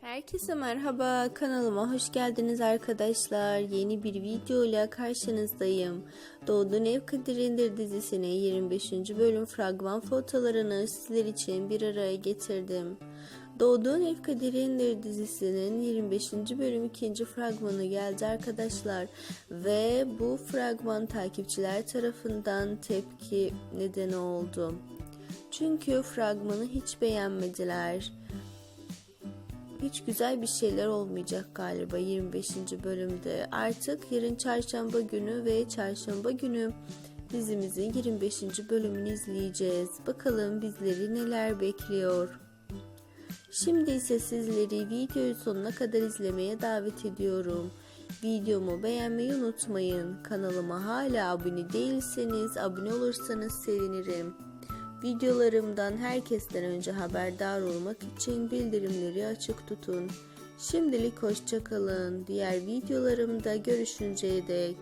Herkese merhaba kanalıma hoş geldiniz arkadaşlar. Yeni bir videoyla karşınızdayım. Doğduğun Ev Kadir'indir dizisinin 25. bölüm fragman fotolarını sizler için bir araya getirdim. Doğduğun Ev Kadir'indir dizisinin 25. bölüm 2. fragmanı geldi arkadaşlar. Ve bu fragman takipçiler tarafından tepki nedeni oldu. Çünkü fragmanı hiç beğenmediler hiç güzel bir şeyler olmayacak galiba 25. bölümde. Artık yarın çarşamba günü ve çarşamba günü dizimizin 25. bölümünü izleyeceğiz. Bakalım bizleri neler bekliyor. Şimdi ise sizleri videoyu sonuna kadar izlemeye davet ediyorum. Videomu beğenmeyi unutmayın. Kanalıma hala abone değilseniz abone olursanız sevinirim. Videolarımdan herkesten önce haberdar olmak için bildirimleri açık tutun. Şimdilik hoşçakalın. Diğer videolarımda görüşünceye dek.